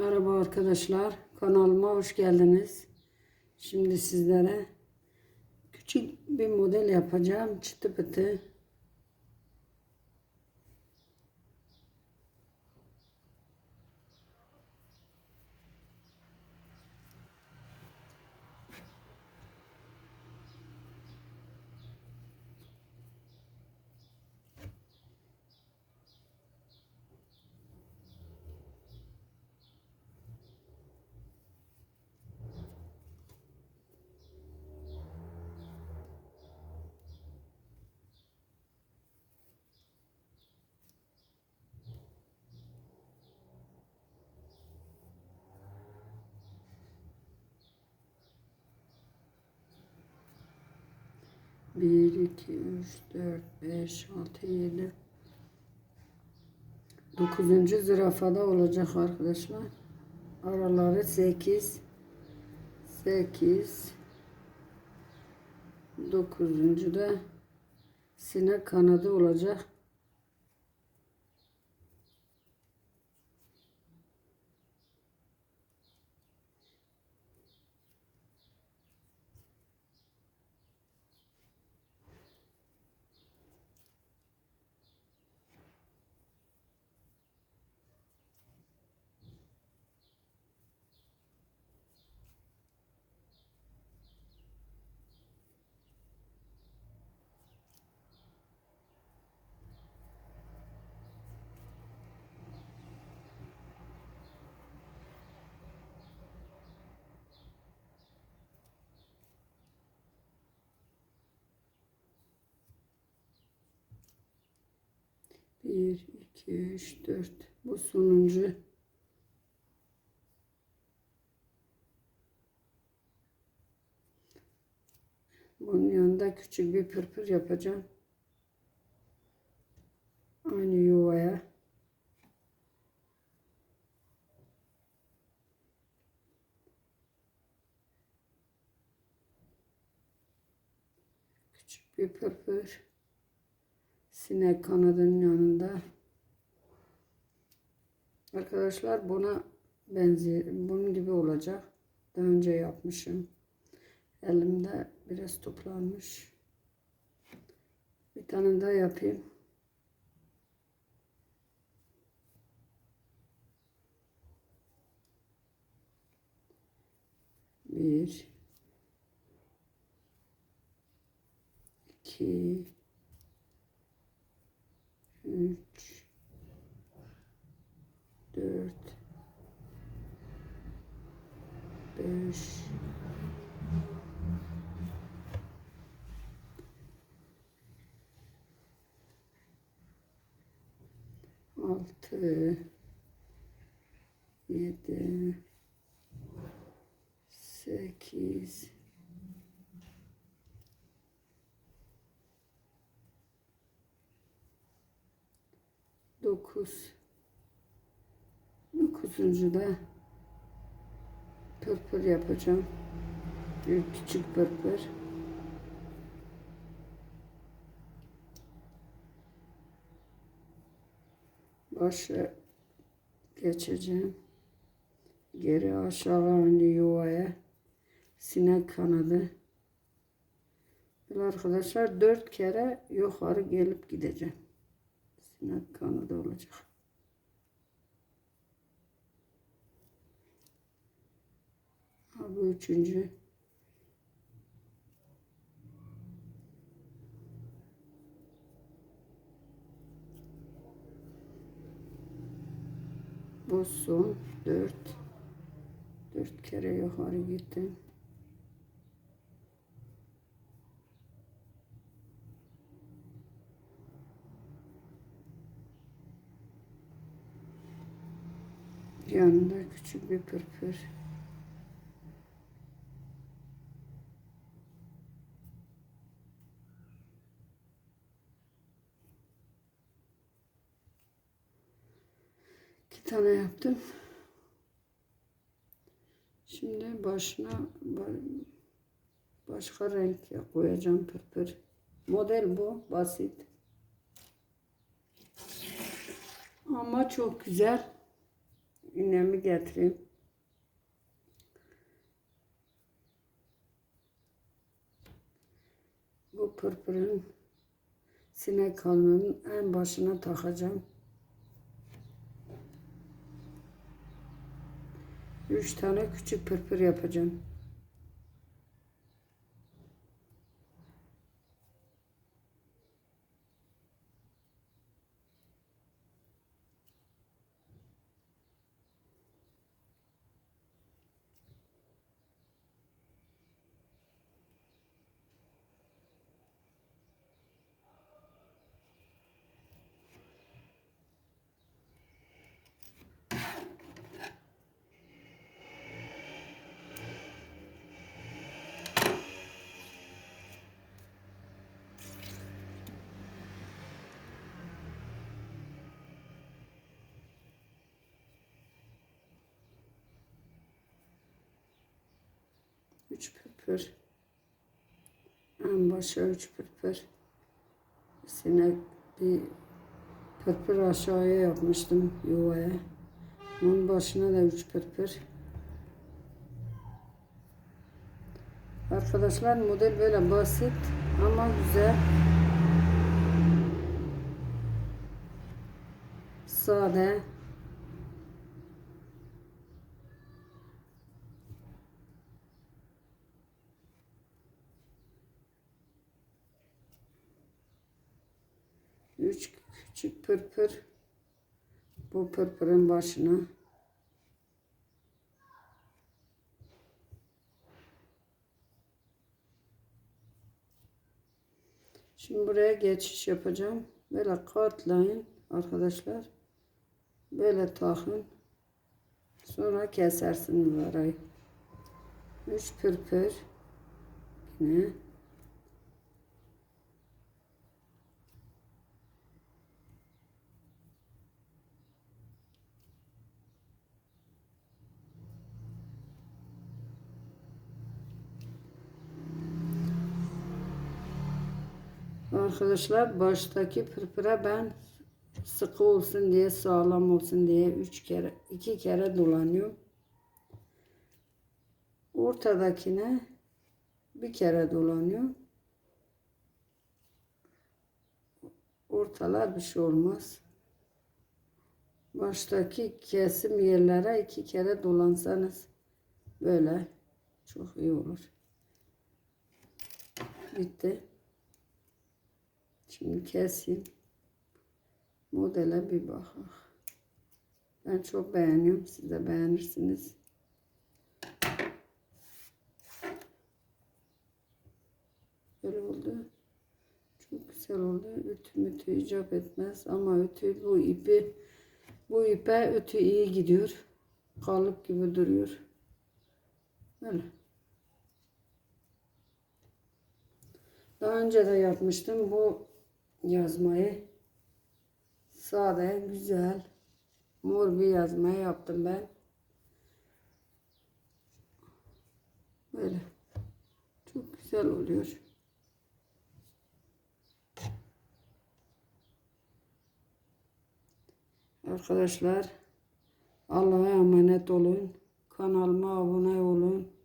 Merhaba arkadaşlar. Kanalıma hoş geldiniz. Şimdi sizlere küçük bir model yapacağım. Çıtı pıtı. Bir, iki, üç, dört, beş, altı, yedi. Dokuzuncu zürafada olacak arkadaşlar. Araları sekiz. Sekiz. Dokuzuncu da sinek kanadı olacak. Bir, iki, üç, dört. Bu sonuncu. Bunun yanında küçük bir pırpır yapacağım. Aynı yuvaya. Küçük bir pırpır. Sinek kanadının yanında. Arkadaşlar buna benziyor. Bunun gibi olacak. Daha önce yapmışım. Elimde biraz toplanmış. Bir tane daha yapayım. Bir, iki, 3 4 5 dokuz, dokuzuncu da pırpır yapacağım. Bir küçük pırpır. Başa geçeceğim. Geri aşağı aynı yuvaya. Sinek kanadı. Arkadaşlar dört kere yukarı gelip gideceğim. Sinek kanadı olacak. Ha, bu üçüncü. Bu son dört. Dört kere yukarı gittim. Yanında küçük bir pırpır. İki tane yaptım. Şimdi başına ba- başka renk koyacağım pırpır. Model bu basit. Ama çok güzel. İğnemi getireyim. Bu pırpırın sinek kanının en başına takacağım. Üç tane küçük pırpır yapacağım. Üç pırpır. En başa üç pırpır. Sinek bir pırpır aşağıya yapmıştım yuvaya. Onun başına da üç pırpır. Arkadaşlar model böyle basit ama güzel. Sade. Üç küçük pırpır bu pırpırın başına. Şimdi buraya geçiş yapacağım. Böyle katlayın arkadaşlar. Böyle takın. Sonra kesersiniz arayı. Üç pırpır. Yine. Arkadaşlar baştaki pırpıra ben sıkı olsun diye sağlam olsun diye üç kere iki kere dolanıyorum. Ortadakine bir kere dolanıyorum. Ortalar bir şey olmaz. Baştaki kesim yerlere iki kere dolansanız böyle çok iyi olur. Bitti. Şimdi keseyim. Modele bir bakın. Ben çok beğeniyorum. Siz de beğenirsiniz. Böyle oldu. Çok güzel oldu. Ütü mütü icap etmez. Ama ütü bu ipi bu ipe ütü iyi gidiyor. Kalıp gibi duruyor. Böyle. Daha önce de yapmıştım bu yazmayı. Sade, güzel, mor bir yazmayı yaptım ben. Böyle. Çok güzel oluyor. Arkadaşlar Allah'a emanet olun. Kanalıma abone olun.